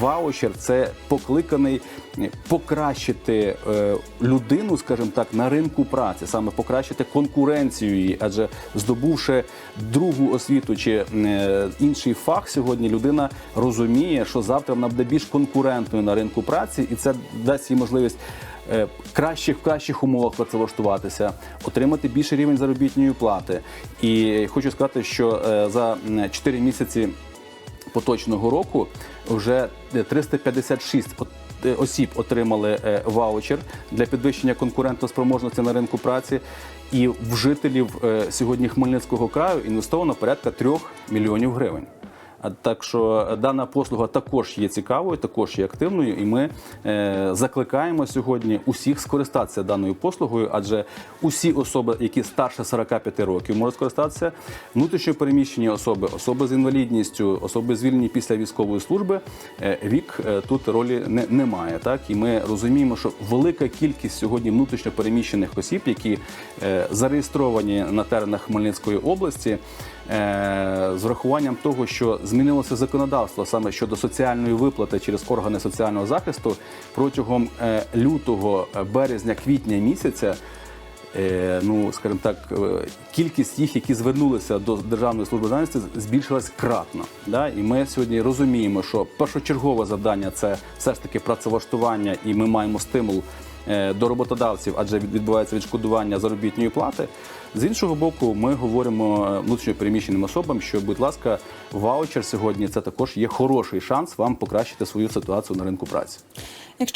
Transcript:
ваучер це покликаний е, покращити е, людину, скажімо так, на ринку праці, саме покращити конкуренцію її, адже здобувши другу освіту чи е, інший фах, сьогодні людина розуміє, що завтра вона буде більш конкурентною на ринку праці, і це дасть їй можливість. е, Кращих в кращих умовах працевлаштуватися, отримати більший рівень заробітної плати. І хочу сказати, що е, за 4 місяці поточного року вже 356 е, осіб отримали е, ваучер для підвищення конкурентоспроможності на ринку праці. І в жителів е, сьогодні Хмельницького краю інвестовано порядка 3 мільйонів гривень. Так що дана послуга також є цікавою, також є активною, і ми е, закликаємо сьогодні усіх скористатися даною послугою, адже усі особи, які старше 45 років, можуть скористатися внутрішньо переміщені особи, особи з інвалідністю, особи звільнені після військової служби. е, Вік е, тут ролі не, немає. Так і ми розуміємо, що велика кількість сьогодні внутрішньо переміщених осіб, які зареєстровані на теренах Хмельницької області. Е, з врахуванням того, що змінилося законодавство саме щодо соціальної виплати через органи соціального захисту протягом е, лютого, е, березня, квітня місяця. Ну, скажімо так, кількість їх, які звернулися до Державної служби зайнятості, збільшилась кратно. Да? І ми сьогодні розуміємо, що першочергове завдання це все ж таки працевлаштування, і ми маємо стимул до роботодавців, адже відбувається відшкодування заробітної плати. З іншого боку, ми говоримо внутрішньопереміщеним внутрішньо переміщеним особам, що, будь ласка, ваучер сьогодні це також є хороший шанс вам покращити свою ситуацію на ринку праці.